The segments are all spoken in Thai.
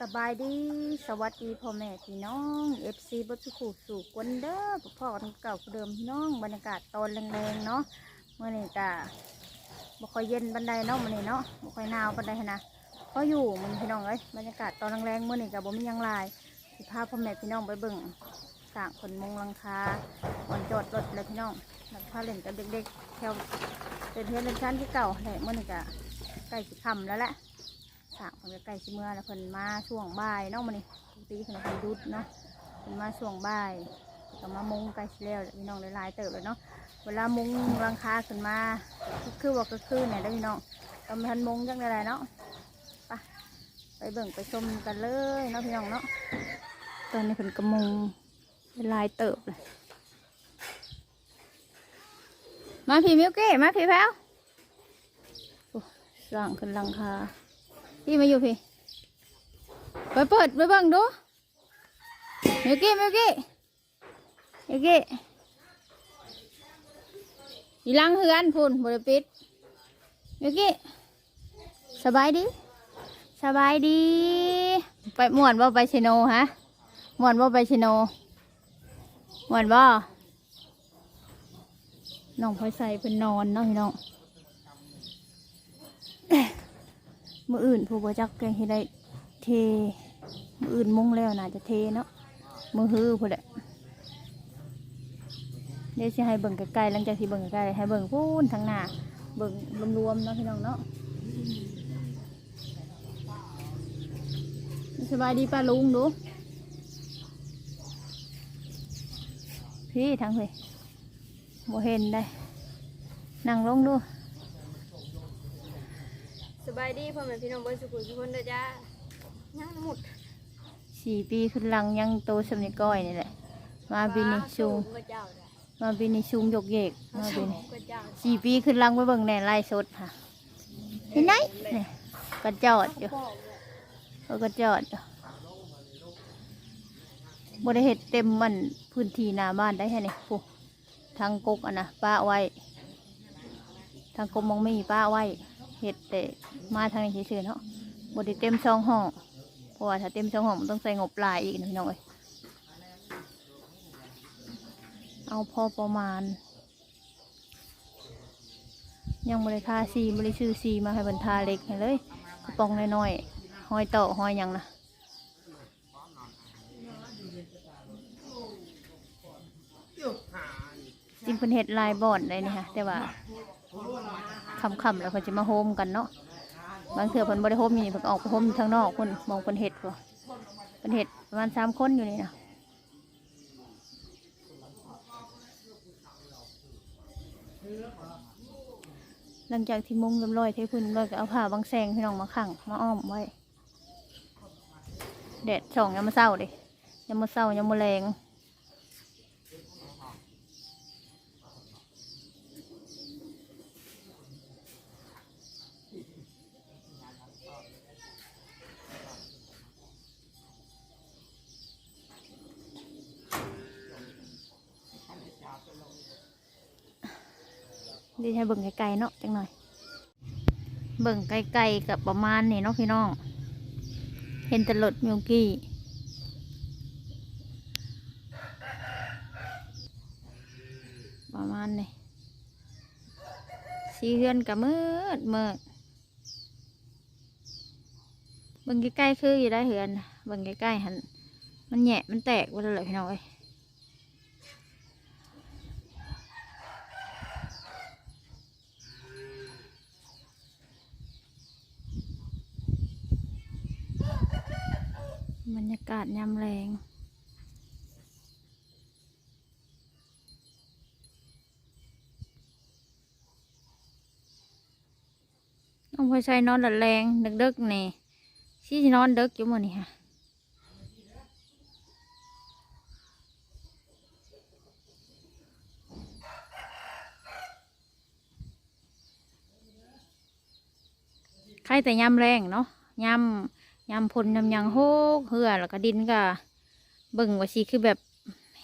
สบายดีสวัสดีพ่อแม่พี่น้องเอฟซีบัสุขุสู่กวนเด้อพ่อทั้งเก่าเดิมพี่น้องบรรยากาศตอนแรงๆเนาะเมื่อนี้กะบ่ค่อยเย็นบันไดเนาะมื่อนี้เนาะบ่ค่อยหนาวบันไดนะก็อยู่มันพี่น้องเอ้ยบรรยากาศตอนแรงๆเมื่อนี้กะบ่มียังลายสิพาพ่อแม่พี่น้องไปเบิ่งสร้างขนมงลังคาบอนจอดรถเลยพี่น้องแล้วพาเล่นกับเด็กๆแถวเป็นเพื่อนเล่นชั้นที่เก่าแหละเมื่อนี้กะใกล้สิค่ำแล้วแหละ สางเพิ่นก็ใกล้สิเมื่อแล้วเพิ่นมาช่วงบ่ายเนาะมื้อนี้ปกติเพิ่นเพิ่นหยุดเนาะเพิ่นมาช่วงบ่ายก็มามุงใกล้สิแล้วพี่น้องหลายๆเติบเลยเนาะเวลามุงหลังคาขึ้นมาคือว่าก็คือเนี่ยเด้พี่น้องก็มาทันมุงจังไดเนาะไปไปเบิ่งไปชมกันเลยเนาะพี่น้องเนาะตอนนี้เพิ่นก็มุงลายเติบเลยมาพี่มิวเก้มาพี่แพ้วสร้างขึ้นลังคา พี่มาอยู่พี่ไปเปิดไปเบิ่งดูมิวกี้มิวกี้มิวกี้อีลังเฮือนพุ่นบริปิดมิวกี้สบายดี สบายดี ไปม่วนบ่ไปชิโนฮะม่วนบ่ไปชิโนม่วนบ่น้องพลอยใส่เป็นนอนเนาะพี่น้อง มืออื่นผู้บริจักแกงที่ได้เทมืออื่นมุงแล้วน่าจะเทเนาะมือฮือผู้แหละเดี๋ยวสิให้เบิ่งใกล้ๆหลังจากที่เบิ่งใกล้ๆให้เบิ่งพูนทางหน้าเบิ่งรวมๆเนาะพี่น้องเนาะสบายดีป้าลุงดูพี่ทางเฮ้ยบ่เห็นได้นั่งลงดู บายดีพ่อแม่พี่น้องเบนสุขุมทุกคนเด้อจ้ายังหมดสี่ปีขึ้นหลังยังโตสำนิก้อยนี่แหละ มาปีนี้สูงก็เจ้าจ้ะมาปีนี้สูงยกเยกมาปีนี้ก็เจ้าสี่ปีขึ้นหลังไปเบิ่งแหน่ไล่สดค่ะเห็นไหมเนี่ยก็จอดอยู่พ่อเลยเขาก็จอดอยู่บริเหตุเต็มมันพื้นที่หน้าบ้านได้แค่นี้ผู้ทางกกอะนะป้าไว้ ทางกรมมองมีป้าไว้ เห็ดแต่มาทางนี้เฉยๆเนาะบริเต็มช่องห้องเพราะว่าถ้าเต็มช่องห้องมันต้องใส่งบลายอีกนะพี่น้อยเอาพอประมาณ ยังบริทาซีบริซื้อซีมาให้บรรทาเล็กเลยกระป๋องน้อยๆห้อยเต่อห้อยยังนะจริงเป็นเห็ดลายบอนเลยนี่ค่ะแต่ว่า คำๆแล้วเขาจะมาโฮมกันเนาะบางเถื่อเพิ่นบริโฮมอยู่นี่เพิ่นก็ออกไปโฮมอยู่ทางนอกคนมองเป็นเห็ดพอเป็นเห็ดประมาณสามคนอยู่นี่นะหลังจากที่มุงเรียบร้อยเทพื้นเรียบร้อยก็เอาผ้าบางแซงพี่น้องมาขังมาอ้อมไว้แดดส่องยามมาเศร้าดิยามมาเศร้ายามมาแรง ดีให้เบิ่งไกลๆเนาะจังหน่อย เบิ่งไกลๆกับประมาณนี้เนาะพี่น้อง เห็นตลดมิวกี้ประมาณนี้สีเฮือนกับมืดมืดเบิ่งใกล้ๆคืออยู่ได้เฮือนเบิ่งใกล้ๆหันมันแหยะมันแตกหมดเลยพี่น้องเอ้ย บรรยากาศยามแรงน้องพลอยใช้นอนหลัดแรงดึกๆนี่ชี้นอนดึกอยู่หมดนี่ฮะใครแต่ยามแรงเนาะยาม ยำพลยำยังโฮกเหือแล้วก็ดินก็เบิ่งว่าสิคือแบบ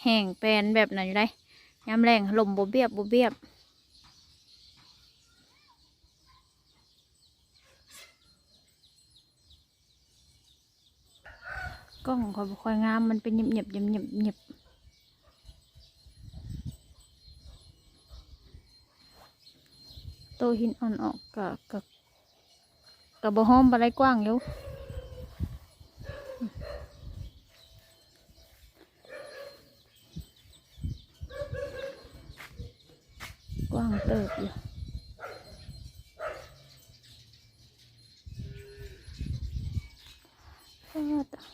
แห้งแปลนแบบนั้นอยู่ได้ยำแรงลมบเบียบบเบียบกล้องเขาค่อยงามมันเป็นเงียบเงียบเงียบเงียบเงียบโตหินอ่อนออกกะกะกะบ่ห้อมบะไรกว้างอยู่กว้าง เติบอยู่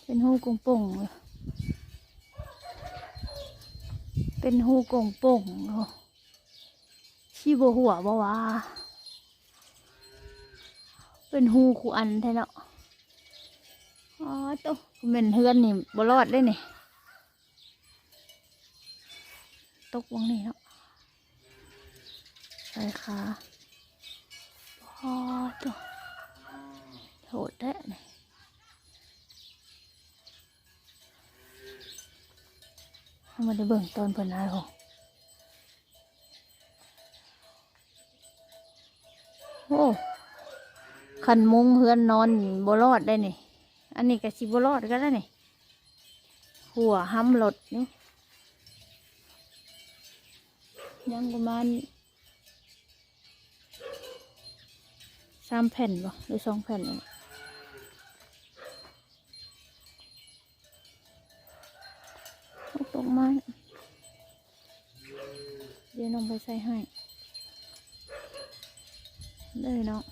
เป็นหูกงป่งเลยเป็นหูกงป่งเนาะชีบหัวบ่วะเป็นหูคูอันแท้เนาะอ๋อโตะเป็นเฮือนนี่บ่รอดได้นี่ตกวังนี่เนาะ ใส่ขาอ๋อโตะโหดแท้นี่เอามาได้เบิ่งตอนเพิ่นหายขอโอ้ขันมุงเฮือนนอนบรอดได้นี่ อันนี้ก็สิบรอดก็ได้นี่ หัวห้ำรถนี่ยังประมาณ สามแผ่นบ่หรือสองแผ่นเอาตกไม้เดี๋ยวน้องไปใส่ให้เลยเนาะ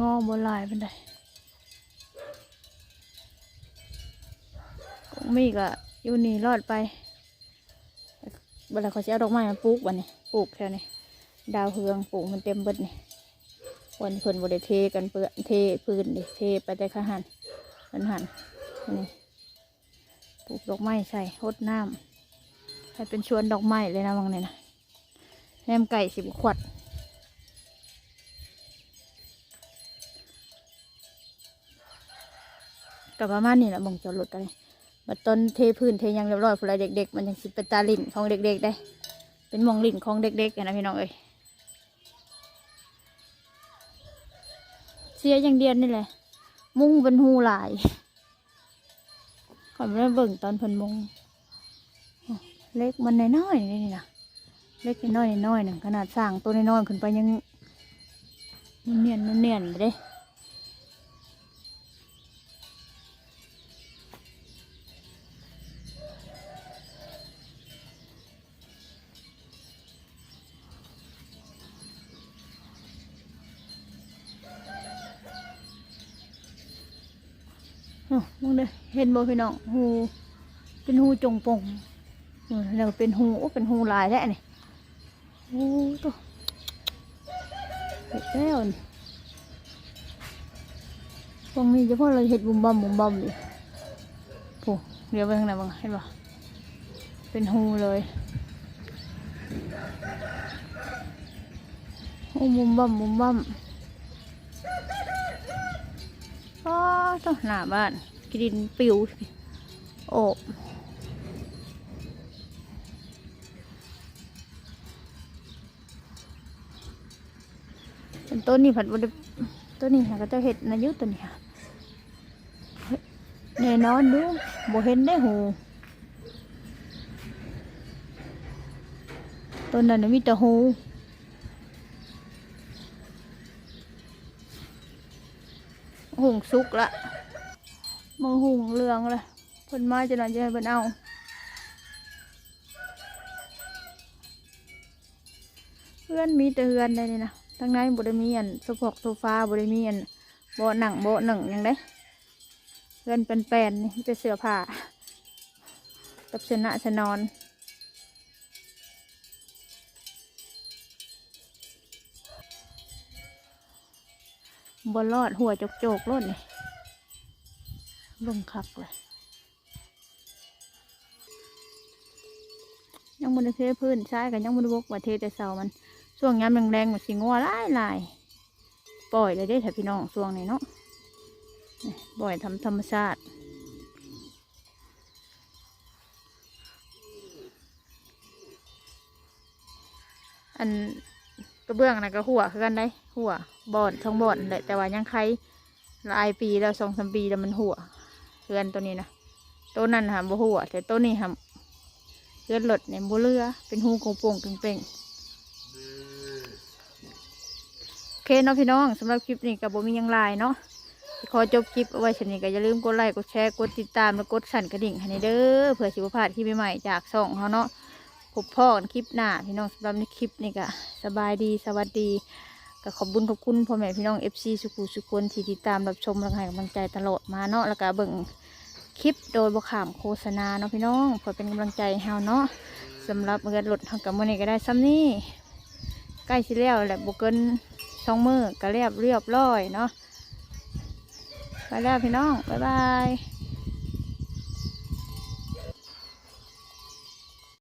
งอบหลายเป็นไดมีก็อยู่นี่รอดไป เวลาเขาจะเอาดอกไม้มาปลูกวันนี้ปลูกแค่นี้ดาวเฮืองปลูกมันเต็มเบิดนี่วันเพิ่นบริเทกันเปื้อนเทพื้นดิเทไปแต่ข้าหันเป็นหันนี่ปลูกดอกไม้ใส่รดน้ำให้เป็นชวนดอกไม้เลยนะวังเนี่ยนะแหนมไก่สิบขวดกับประมาณนี้แหละบ่งจอดรถกันเลย บัดต้นเทพื้นเทยังเรียบร้อยพอไรเด็ก ๆ มันยังสิเป็นตาลิ่นของเด็ก ๆ ได้ เป็นมองลิ่นของเด็กๆนะพี่น้องเอ้ยเสียอย่างเดียวนี่แหละ มุ้งเป็นหูหลายก่อนไม่เบิ่งตอนเพิ่นมงเล็กมันน้อยๆนี่นี่นะเล็กน้อยๆน้อยๆหนึ่งขนาดสร้างตัวน้อยๆขึ้นไปยังเนียนๆเนียนๆเลยเด้ มึงเด้เห็นบ่พี่น้องหูเป็นหูจงปงแล้วเป็นหูเป็นหูลายแล้วนี่โอ้ตัวเห็ดแล้วนี่ตรงนี้เฉพาะเราเห็ดบุมบอมบุมบอมดิโอ้เดี๋ยวไปข้างในบ้างเห็นป่เป็นหูเลยหูบุมบอมบุมบอม ต้องหน้าบ้านกลินปิวโอบเป็นต้นนี่ผัดบดต้นนี้ค่ะก็จะเห็ดนายุตัวนี้ค่เฮ้ยแน่นอนดูบ่เห็นได้หูต้นนั้นมีแต่หู หุงสุกละมึงหุงเรืองเลยเพิ่นมาจะนอนจะให้เพิ่นเอาเพื่อนมีแต่เฮือนได้นี่นะทั้งนั้นบริมีอันโซฟอกโซฟาบริมีอันโบะหนังโบะหนังยังได้เพื่อนเป็นแปนนี่เป็นเสื้อผ้ากับเสื้อหน้าเสื้อนอน บนรอดหัวจกโจกๆรถนี่ลงคักเลย ยังบนเทพื้นใช้กันยังบนบกว่าเทแต่เสามันช่วงยามแรงๆมันสิงัวหลายลายปล่อยเลยได้อถ้าพี่น้องช่วงนี้เนาะปล่อยทำธรรมชาติอันกระเบื้องนะก็หัวคือกันได้หัว บ่อนทั้งบ่อนแหละแต่ว่ายังใครหลายปีแล้วสองสามปีแล้วมันหัวเรือนตัวนี้นะตัวนั้นหามบ่หัวแต่ตัวนี้หามเรือนหลดเนี่ยบ่เรือเป็นหูกงโป่งๆเป่งโอเคเนาะพี่น้องสำหรับคลิปนี้กับบ่มียังลายเนาะขอจบคลิปเอาไว้เช่นนี้ก็อย่าลืมกดไลค์กดแชร์กดติดตามและกดสั่นกระดิ่งให้ในเด้อเผื่อสิบพลาดคลิปใหม่ๆจากช่องเขาเนาะพบพ่อกันคลิปหน้าพี่น้องสำหรับในคลิปนี่ก็สบายดีสวัสดี ก็ขอบบุญขอบคุณพ่อแม่พี่น้องเอฟซีสุขุสุขคนที่ติดตามรับชมและให้กำลังใจตลอดมาเนาะแล้วก็เบิ่งคลิปโดยบขามโฆษณาเนาะพี่น้องเพื่อเป็นกำลังใจให้เฮาเนาะสำหรับเงินหลดทางกับมือนี้ก็ได้ซ้ำนี่ใกล้สิแล้วแหละบเกินสองมือก็เรียบเรียบร้อยเนาะไปแล้วพี่น้องบ๊ายบาย